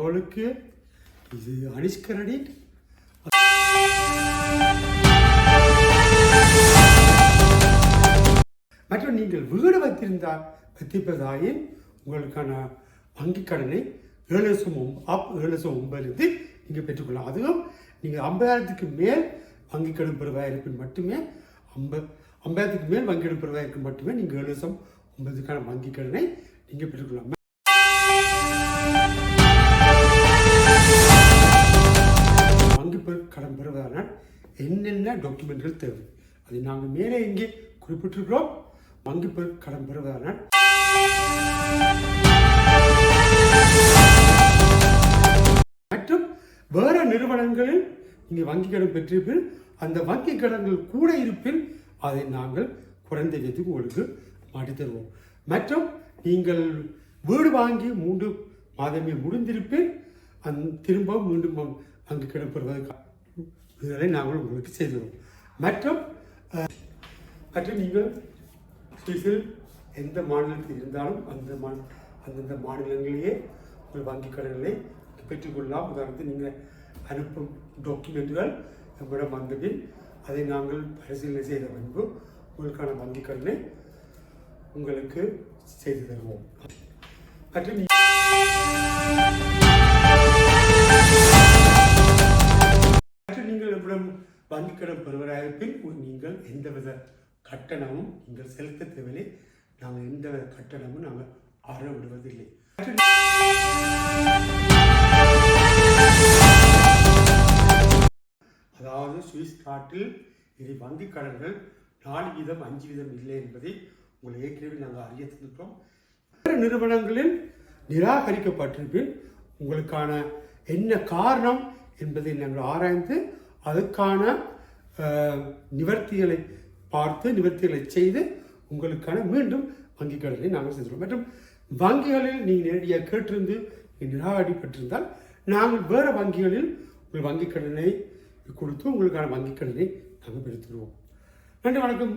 அவளுக்கு இது அனிஷ்கரணி மற்றும் நீங்கள் வீடு வைத்திருந்தால் வைத்திருப்பதாயின் உங்களுக்கான வங்கிக் கடனை ஏழு லட்சம் அப் ஏழு லட்சம் ஒன்பதுலேருந்து நீங்கள் பெற்றுக்கொள்ளலாம். அதுவும் நீங்கள் ஐம்பதாயிரத்துக்கு மேல் வங்கிக் கடன் பெறுவாய் இருப்பின் மட்டுமே ஐம்ப ஐம்பதாயிரத்துக்கு மேல் வங்கி கடன் பெறுவாய் இருக்கும் மட்டுமே நீங்கள் ஏழு லட்சம் ஒன்பதுக்கான வங்கிக் கடனை நீங்கள் பெற்றுக்கொள்ளலாம். கடன் பெறுவதானால் என்னென்ன டாக்குமெண்ட்கள் தேவை? அதை நாங்கள் மேலே இங்கே குறிப்பிட்டிருக்கிறோம். வங்கி பெரு- கடன் பெறுவதானால். மற்றும் வேறு நிறுவனங்களில் நீங்கள் வங்கி கடன் பெற்றிருப்பின் அந்த வங்கி கடன்கள் கூட இருப்பின் அதை நாங்கள் குறைந்த விதத்துக்கு உங்களுக்கு மாட்டி தருவோம். மற்றும் நீங்கள் வீடு வாங்கி மூன்று மாதமே முடிந்திருப்பேன் அந் திரும்பவும் மீண்டும் அங்கு வங்கி கடன் இதனை நாங்கள் உங்களுக்கு செய்துள்ளோம். மற்றும் மற்றும் நீங்கள் சுவிஸில் எந்த மாநிலத்தில் இருந்தாலும் அந்த மா அந்தந்த மாநிலங்களிலேயே உங்கள் வங்கி கடன்களை பெற்றுக்கொள்ளலாம். உதாரணத்துக்கு நீங்கள் அனுப்பும் டாக்குமெண்ட்டுகள் நம்மிடம் வந்தபின் அதை நாங்கள் பரிசீலனை செய்த பின்பு உங்களுக்கான வங்கி கடனை உங்களுக்கு செய்து தருவோம். மற்றும் நீங்கள் இவ்விடம் வங்கி கடன் பெறுவராக இருப்பின் நீங்கள் எந்தவித கட்டணமும் நீங்கள் செலுத்த தேவையில்லை. நாங்கள் எந்தவித கட்டணமும் நாங்கள் அற விடுவதில்லை அதாவது சுவிஸ் நாட்டில் இனி வங்கி கடன்கள் நாலு வீதம் அஞ்சு வீதம் இல்லை என்பதை உங்களை ஏற்கனவே நாங்கள் அறிய தந்துட்டோம் நிறுவனங்களில் நிராகரிக்கப்பட்டிருப்பின் உங்களுக்கான என்ன காரணம் என்பதை நாங்கள் ஆராய்ந்து அதுக்கான நிவர்த்திகளை பார்த்து நிவர்த்திகளை செய்து உங்களுக்கான மீண்டும் வங்கி கடனை நாங்கள் செஞ்சுருவோம் மற்றும் வங்கிகளில் நீங்கள் நேரடியாக கேட்டிருந்து நிராகடிப்பட்டிருந்தால் நாங்கள் வேறு வங்கிகளில் உங்கள் வங்கி கடனை கொடுத்து உங்களுக்கான வங்கி கடனை நாங்கள் பெருத்துருவோம் நன்றி வணக்கம்.